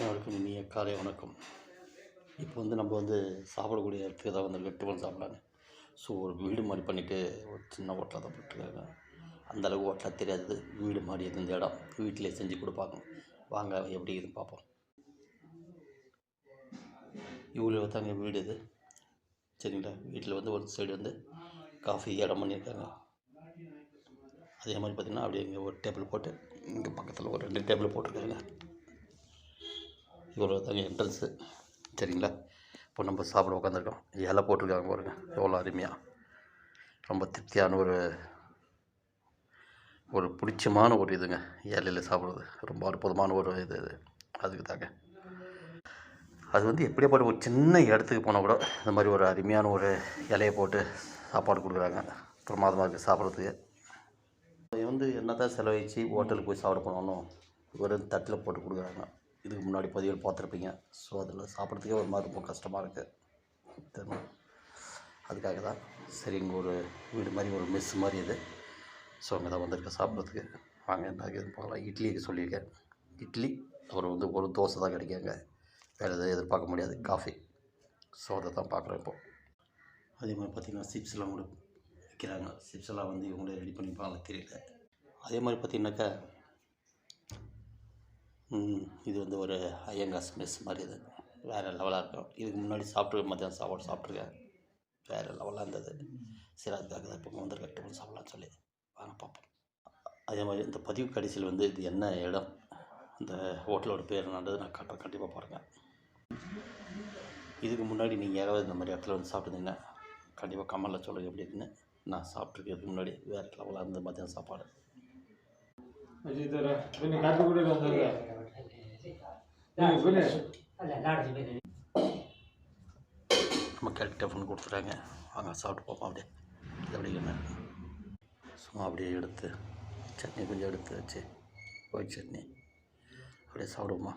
அனைவருக்கும் இனிய காலை வணக்கம். இப்போ வந்து நம்ம வந்து சாப்பிடக்கூடிய இடத்துக்கு தான் வந்து டிஃபன் சாப்பிட்றாங்க ஸோ ஒரு வீடு மாதிரி பண்ணிவிட்டு ஒரு சின்ன ஹோட்டலாக தான் போட்டுருக்காங்க அந்தளவுக்கு ஹோட்டலாக தெரியாது. வீடு மாதிரி இருந்த இந்த இடம்? வீட்டிலே செஞ்சு கொடுப்பாங்க. வாங்க எப்படி இதுன்னு பார்ப்போம். இவ்வளோ தாங்க வீடு இது. சரிங்களா? வீட்டில் வந்து ஒரு சைடு வந்து காஃபி இடம் பண்ணியிருக்காங்க. அதே மாதிரி பார்த்திங்கன்னா அப்படியே இங்கே ஒரு டேபிள் போட்டு இங்கே பக்கத்தில் ஒரு ரெண்டு டேபிள் போட்டிருக்காங்க. இவ்வளோ தாங்க என்ட்ரன்ஸு சரிங்களா? இப்போ நம்ம சாப்பிட உட்காந்துருக்கோம் இலை போட்டிருக்காங்க பாருங்க. எவ்வளோ அருமையாக ரொம்ப திருப்தியான ஒரு ஒரு பிடிச்சமான ஒரு இதுங்க. இலையில் சாப்பிட்றது. ரொம்ப அற்புதமான ஒரு இது இது அதுக்கு தாங்க. அது வந்து எப்படியாப்பட்ட ஒரு சின்ன இடத்துக்கு போனால் கூட இந்த மாதிரி ஒரு அருமையான ஒரு இலையை போட்டு சாப்பாடு கொடுக்குறாங்க. பிரமாதமாக இருக்குது சாப்பிட்றதுக்கு. வந்து என்ன தான் செலவழித்து ஹோட்டலுக்கு போய் சாப்பிட போனாலும் ஒரு தட்டில் போட்டு கொடுக்குறாங்க. இதுக்கு முன்னாடி பதிவுகள் பார்த்துருப்பீங்க. ஸோ அதில் சாப்பிட்றதுக்கே ஒரு மாதிரி ரொம்ப கஷ்டமாக இருக்குது தெரியுமா? அதுக்காக தான். சரி இங்கே ஒரு வீடு மாதிரி ஒரு மெஸ் மாதிரி இது. ஸோ அங்கே தான் வந்திருக்கேன் சாப்பிட்றதுக்கு. வாங்க என்ன இது பார்க்கலாம். இட்லிக்கு சொல்லியிருக்கேன். இட்லி அப்புறம் வந்து ஒரு தோசை தான் கிடைக்காங்க. வேறு எதுவும் எதிர்பார்க்க முடியாது. காஃபி. ஸோ அதை தான் பார்க்குறோம் இப்போது அதே மாதிரி பார்த்திங்கன்னா சிப்ஸ்லாம் கூட விற்கிறாங்க. சிப்ஸ் எல்லாம் வந்து இவங்களே ரெடி பண்ணிப்பாங்களே தெரியல. அதே மாதிரி பார்த்திங்கனாக்கா இது வந்து ஒரு ஐயங்காஸ் மெஸ் மாதிரி இது வேறு லெவலாக இருக்கும். இதுக்கு முன்னாடி சாப்பிட்டு மத்தியானம் சாப்பாடு சாப்பிட்ருக்கேன் வேறு லெவலாக இருந்தது. சரி அதுக்காக தான் இப்போ வந்திருக்கேன் டிஃபன் சாப்பிட்லான்னு சொல்லி. வாங்க பார்ப்போம். அதே மாதிரி இந்த பதிவு கடைசியில் வந்து இது என்ன இடம்? இந்த ஹோட்டலோட பேர் என்னன்றது நான் கட்ட கண்டிப்பாக பாருங்கள் இதுக்கு முன்னாடி நீங்கள் யாராவது இந்த மாதிரி இடத்துல வந்து சாப்பிட்டுருந்தீங்கன்னா கண்டிப்பாக கமலில் சொல்லுங்கள் எப்படி இருக்குன்னு. நான் சாப்பிட்ருக்கிறதுக்கு முன்னாடி வேறு லெவலாக இருந்தது மத்தியானம் சாப்பாடு. நம்ம கேட்டு டிஃபன் கொடுத்துட்டாங்க வாங்க சாப்பிட்டு பார்ப்போம் அப்படியே. இது அப்படி என்ன? சும்மா அப்படியே எடுத்து சட்னி கொஞ்சம் எடுத்து வச்சு ஒயிட் சட்னி. அப்படியே சாப்பிடுவோமா?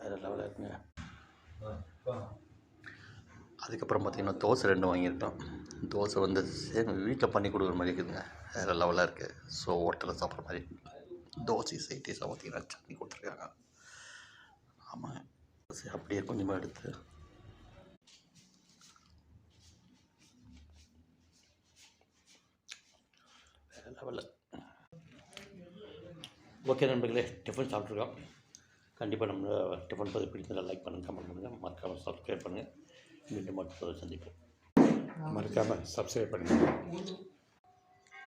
வேறு லெவலில் இருக்குங்க. அதுக்கப்புறம் பார்த்திங்கன்னா தோசை ரெண்டு வாங்கியிருக்கோம் தோசை வந்து சேம் வீட்டில் பண்ணி கொடுக்குற மாதிரி இருக்குதுங்க. வேறு லெவலாக இருக்குது ஸோ ஹோட்டலில் சாப்பிட்ற மாதிரி தோசை சைட்டிஸாக பார்த்தீங்கன்னா சட்னி கொடுத்துருக்காங்க. ஆமாங்க தோசை அப்படியே கொஞ்சமாக எடுத்து. வேறு லெவலில் ஓகே நண்பர்களே டிஃபன் சாப்பிட்ருக்கோம். கண்டிப்பாக நம்ம டிஃபன் பதிவு பிடிச்சதில் லைக் பண்ணுங்கள் கமெண்ட் பண்ணுங்கள் மறக்காமல் சப்ஸ்கிரைப் பண்ணுங்கள் மீண்டும் மற்றொரு சந்திப்போம். மறக்காமல் சப்ஸ்கிரைப் பண்ணுங்கள்